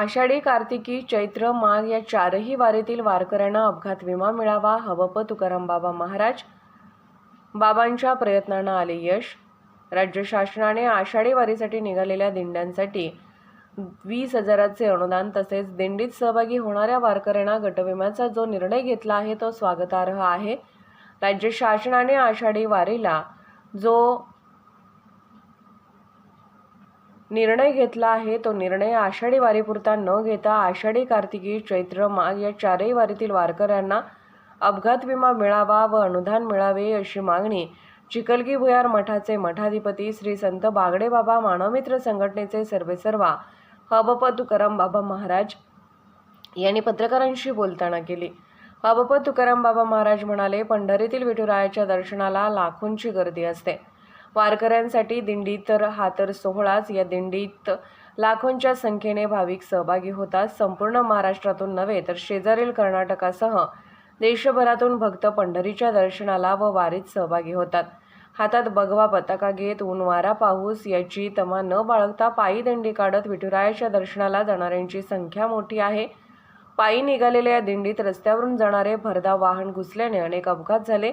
आषाढी कार्तिकी चैत्र माघ या चारही वारीतील वारकऱ्यांना अपघात विमा मिळावा हवप तुकाराम बाबा महाराज बाबांच्या प्रयत्नांना आले यश. राज्य शासनाने आषाढी वारीसाठी निघालेल्या दिंड्यांसाठी वीस हजाराचे अनुदान तसेच दिंडीत सहभागी होणाऱ्या वारकऱ्यांना गटविम्याचा जो निर्णय घेतला आहे तो स्वागतार्ह आहे. राज्य शासनाने आषाढी वारीला जो निर्णय घेतला आहे. तो निर्णय आषाढी वारीपुरता न घेता आषाढी कार्तिकी चैत्र माघ या चारही वारीतील वारकऱ्यांना अपघात विमा मिळावा व अनुदान मिळावे अशी मागणी चिकलगी भुयार मठाचे मठाधिपती श्री संत बागडे बाबा मानवमित्र संघटनेचे सर्वेसर्वा हबप तुकाराम बाबा महाराज यांनी पत्रकारांशी बोलताना केली. हबप तुकाराम बाबा महाराज म्हणाले पंढरीतील विठुरायाच्या दर्शनाला लाखोंची गर्दी असते. वारकऱ्यांसाठी दिंडी तर हा तर सोहळाच. या दिंडीत लाखोंच्या संख्येने भाविक सहभागी होतात. संपूर्ण महाराष्ट्रातून नव्हे तर शेजारील कर्नाटकासह देशभरातून भक्त पंढरीच्या दर्शनाला व वारीत सहभागी होतात. हातात बगवा पताका घेत ऊन वारा पाऊस याची तमा न बाळगता पायी दिंडी काढत विठुरायाच्या दर्शनाला जाणाऱ्यांची संख्या मोठी आहे. पायी निघालेल्या या दिंडीत रस्त्यावरून जाणारे भरधाव वाहन घुसल्याने अनेक अपघात झाले.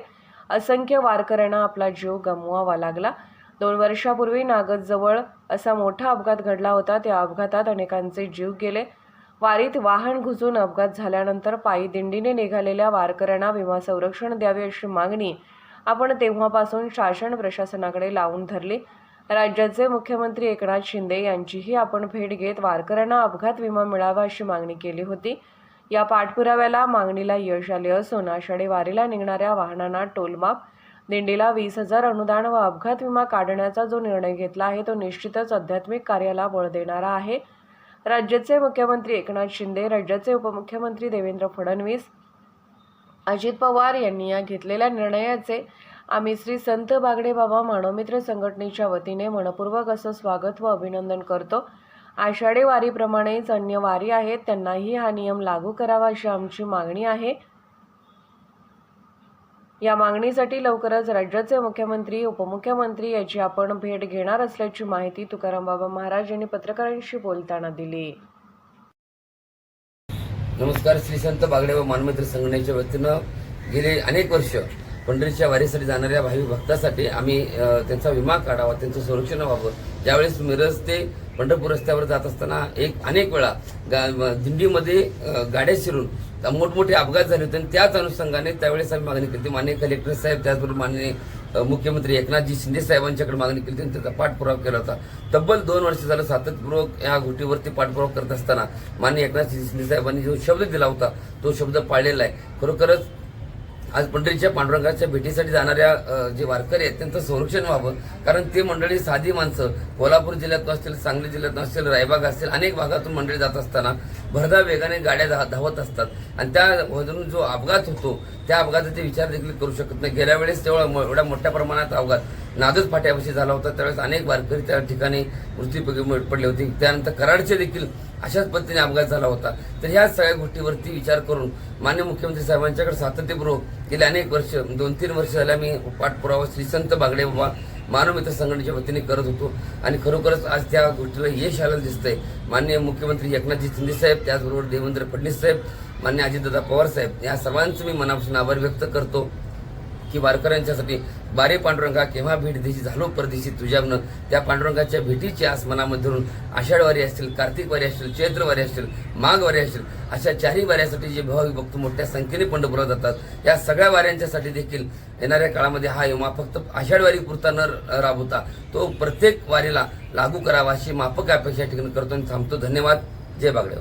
असंख्य वारकऱ्यांना आपला जीव गमवावा लागला. दोन वर्षापूर्वी नागदजवळ असा मोठा अपघात घडला होता. त्या अपघातात अनेकांचे जीव गेले. वारीत वाहन घुसून अपघात झाल्यानंतर पायी दिंडीने निघालेल्या वारकऱ्यांना विमा संरक्षण द्यावे अशी मागणी आपण तेव्हापासून शासन प्रशासनाकडे लावून धरली. राज्याचे मुख्यमंत्री एकनाथ शिंदे यांचीही आपण भेट घेत वारकऱ्यांना अपघात विमा मिळावा अशी मागणी केली होती. या पाठपुराव्याला मागणीला यश आले असून आषाढी वारीला निघणाऱ्या वाहनांना टोलमाप दिंडीला वीस हजार अनुदान व अपघात विमा काढण्याचा जो निर्णय घेतला आहे तो निश्चितच आध्यात्मिक कार्याला बळ देणारा आहे. राज्याचे मुख्यमंत्री एकनाथ शिंदे राज्याचे उपमुख्यमंत्री देवेंद्र फडणवीस अजित पवार यांनी या घेतलेल्या निर्णयाचे आम्ही श्री संत बागडे बाबा मानवमित्र संघटनेच्या वतीने मनपूर्वक असं स्वागत व अभिनंदन करतो. आषाढी वारीप्रमाणेच अन्य वारी आहेत त्यांनाही हा नियम लागू करावा अशी आमची मागणी आहे. या मागणीसाठी लवकरच राज्याचे मुख्यमंत्री उपमुख्यमंत्री याची आपण भेट घेणार असल्याची माहिती तुकाराम बाबा महाराज यांनी पत्रकारांशी बोलताना दिली. नमस्कार श्री संत बागडे व मानमित्र संघटनेच्या वतीनं गेले अनेक वर्ष पंढरीच्या वारीसाठी जाणाऱ्या भावी भक्तासाठी आम्ही त्यांचा विमा काढावा त्यांचं संरक्षण व्हावं ज्यावेळेस मिरज ते पंढरपूर रस्त्यावर जात असताना एक अनेक वेळा गा- दिंडीमध्ये गाड्या शिरून मोठमोठे अपघात झाले होते. आणि त्याच अनुषंगाने त्यावेळेस आम्ही मागणी केली होती. माननीय कलेक्टर साहेब त्याचबरोबर माननीय मुख्यमंत्री एकनाथजी शिंदे साहेबांच्याकडे मागणी केली होती. आणि त्याचा पाठपुरावा केला होता. तब्बल दोन वर्ष झालं सातत्यपूर्वक या गोष्टीवरती पाठपुरावा करत असताना माननीय एकनाथजी शिंदे साहेबांनी जो शब्द दिला होता तो शब्द पाळलेला आहे. खरोखरच आज पंढरीच्या पांडुरंगाच्या भेटीसाठी जाणाऱ्या जे वारकरी आहेत त्यांचं संरक्षण व्हावं. कारण ते मंडळी साधी माणसं. कोल्हापूर जिल्ह्यातून असतील सांगली जिल्ह्यातून असतील रायबाग असतील अनेक भागातून मंडळी जात असताना भरधा वेगाने गाड्या धा- धावत असतात. आणि त्यामधून जो अपघात होतो त्या अपघाताचे विचार देखील करू शकत नाही. गेल्या वेळेस तेवढा म- एवढ्या मोठ्या प्रमाणात अपघात नादच फाट्यापाशी झाला होता. त्यावेळेस अनेक वारकरी त्या ठिकाणी मृत्यू पडले होते. त्यानंतर कराडचे देखील अशाच पद्धतीने अपघात झाला होता. तर ह्या सगळ्या गोष्टीवरती विचार करून मान्य मुख्यमंत्री साहेबांच्याकडे सातत्यपूर्वक गेले अनेक वर्ष दोन तीन वर्ष झाले मी पाठपुरावा श्री संत बागडे बाबा मानवमित्र संघटनेच्या वतीने करत होतो. आणि खरोखरच आज त्या गोष्टीला यश आलं दिसतंय. माननीय मुख्यमंत्री एकनाथजी शिंदे साहेब त्याचबरोबर देवेंद्र फडणवीस साहेब मान्य अजितदादा पवार साहेब या सर्वांचं मी मनापासून आभार व्यक्त करतो की वारकऱ्यांच्यासाठी बारे पांडुरंगा केव्हा भेट देशी झालो परदेशी तुझ्यावनं त्या पांडुरंगाच्या भेटीची आस मनामधून धरून आषाढवारी असतील कार्तिक वारी असतील चैत्रवारी असतील माघवारी असतील अशा चारही वाऱ्यासाठी जे भावी भक्त मोठ्या संख्येने पंढरपुरात जातात. या सगळ्या वाऱ्यांच्यासाठी देखील येणाऱ्या काळामध्ये हा युमा फक्त आषाढवारी पुरता न राबवता तो प्रत्येक वारीला लागू करावा अशी माफक अपेक्षा ठिकाणी करतो आणि थांबतो. धन्यवाद. जय बागडे